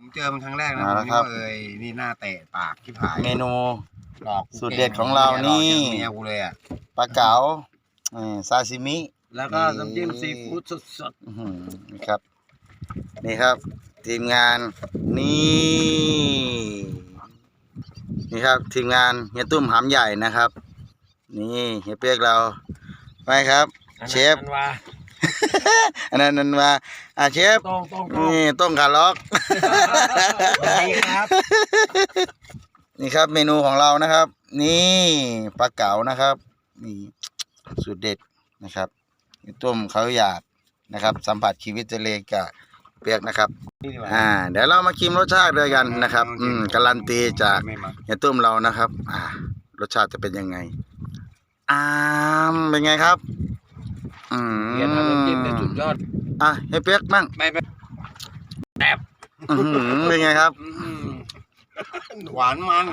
ผมเจอมันครั้งแรกนะเอาผมละนึครักบว่าเอ้ยนี่หน้าเตะปากที่ผายเมนู หลอกกูสูตรเด็ดของเรานี่เมียกูเลยอะปลาเก๋าอืมซาซิมิ แล้วก็นี่น้ำจิ้มซีฟู้ดสดอื้อหือนี่ครับ นี่ครับ ทีมงาน นี่ นี่ครับ ทีมงานเฮียตุ้มหำใหญ่นะครับ นี่เฮียเปียกเราไปครับ ๆเชฟ อันว่า อันนั้นนันว่าอ่าเชฟตรงตรงตรงนี่ต้มขาล็อก ดีครับ นี่ครับเมนูของเรานะครับ นี่ปลาเก๋านะครับ นี่สูตรเด็ดนะครับต้มเขาอยากนะครับ สัมผัสชีวิตทะเลกับเปียกนะครับ นี่ดีกว่าอ่า เดี๋ยวเรามาชิมรสชาติด้วยกันนะครับ อืมการันตีจากไม่มาเฮียตุ้มเรานะครับ อ่า รสชาติจะเป็นยังไงอ่ามเป็นไงครับ อืมเรียนทำน้ำจิ้มได้สุดยอดอะเฮียเปียกบ้างไม่ไม่แอบอื้อหือเป็นไงครับ อืมหวานมัน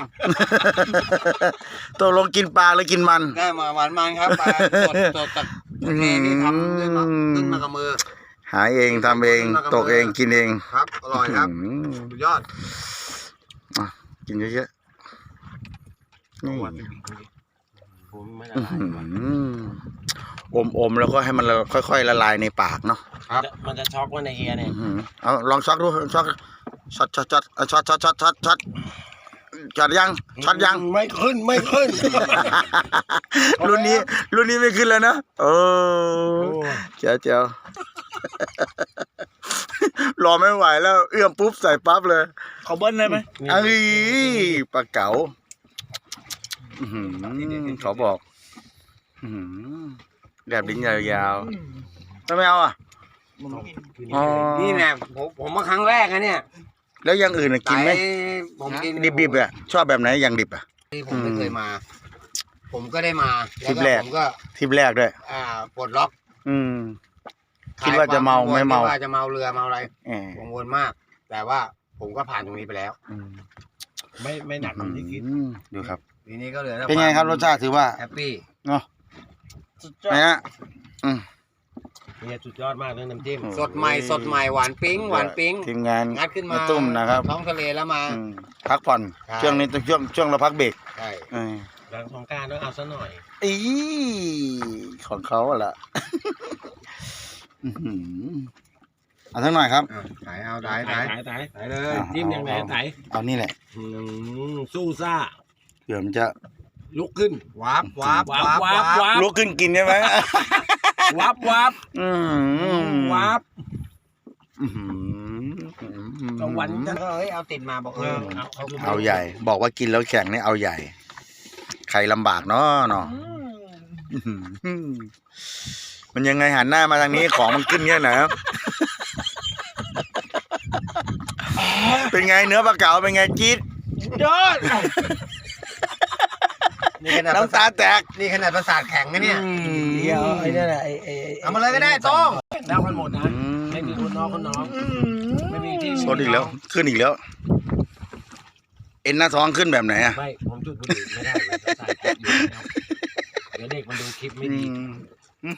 ตกลงกินปลาหรือกินมัน ได้มาหวานมันครับปลาสดสดจากทะเลที่ทำด้วยมาขึ้นมากับมือ หาเองทำเองตกเองกินเองครับ อร่อยครับอื้อหือสุดยอดกินเยอะๆนี่ผมไม่ละอื้อลายหือ อมอมๆแล้วก็ให้มันละค่อย ๆ ละลายในปากเนาะครับ มันจะช็อกว่าในเฮียเนี่ยอื้อหือเอาลองช็อตดูช็อตช็อตช็อตช็อตเอาช็อตช็อตช็อตช็อตช็อตช็อตยังช็อตยัง ไม่ขึ้นไม่ขึ้น รุ่นนี้ รุ่นนี้ไม่ขึ้นแล้วนะโอ้เจ๋วเจ๋วรอไม่ไหวแล้ว เอื้อมปุ๊บใส่ปั๊บเลยเขาเบิ้ลได้ไหมไอ้ปลาเก๋าอื้อหือเขาบอก อื้อหือ แบบลิ้นยาวๆทำไมเอาอะ อ๋อ นี่แหละผมผมมาครั้งแรกนะเนี่ยแล้วอย่างอื่นน่ะกินไหม สายผมกินดิบๆอะ ชอบแบบไหนอย่างดิบอะ ที่ผมไม่เคยมา ผมก็ได้มาทริปแรกผมก็ทริปแรกด้วย อ่าปลดล็อกอืม คิดว่าจะเมาไม่เมา คิดว่าจะเมาเรือเมาอะไรแหมกังวลมาก แต่ว่าผมก็ผ่านตรงนี้ไปแล้ว อืมไม่ไม่หนักเหมือนที่คิด อืมดูครับ ทีนี้ก็เหลือแต่เป็นไงครับรสชาติถือว่า แฮปปี้เนาะ สุดยอไหนดฮะอืมเฮียสุดยอดมากเรื่องน้ำจิ้มสดใหม่สดใหม่หวานปิ๊งหวานปิ๊งทีมงานงัดขึ้นมาแม่ตุ้มนะครับท้องทะเลแล้วมา อืมพักผ่อนใช่ ช่วงนี้ช่วงช่วงเราพักเบรกใช่เออหลังสงกรารต้องเอาซะหน่อยอีของเขาอะล่ะ อื้อหือเอาสักหน่อยครับ อะถ่ายเอาถ่ายถ่าถ่ายยถ่ายถ่ายเลยอะจิ้มยังไงถ่ายเอานี่แหละอืมสู้ซ่าเดี๋ยวมันจะ ลุกขึ้นวาบวาบวาบวาบวาบลุกขึ้นกินใช่ไหมวับวับอืมวับอื้อหือกลางวันจะเฮ้ยเอาติดมาบอกเออเอาเอาขึ้นมาเอาใหญ่ บอกว่ากินแล้วแข็งนี่เอาใหญ่ ใครลำบากเนาะเนาะอื้อหือมันยังไงหันหน้ามาทางนี้ของมันขึ้นเงี้ยนะครับเป็นไงเนื้อปลาเก๋าเป็นไงจี๊ดยอด นี่ขนาดน้ำตาแตกนี่ขนาดประสาทแข็งนะเนี่ยเดี๋ยวไอ้นั่นแหละไอ้ไอ้ไเอามาเลยก็ได้โต้งแล้วกันหมดนะไม่มีคนน้องคนน้องไม่มีที่สดอีกแล้ว ขึ้นอีกแล้ว เอ็นหน้าท้องขึ้นแบบไหนอะไม่ผมจุดบุหรี่ไม่ได้เลยจะใส่คลิปอยู่แล้วเดี๋ยวเด็กมันดูคลิปไม่ดีอืม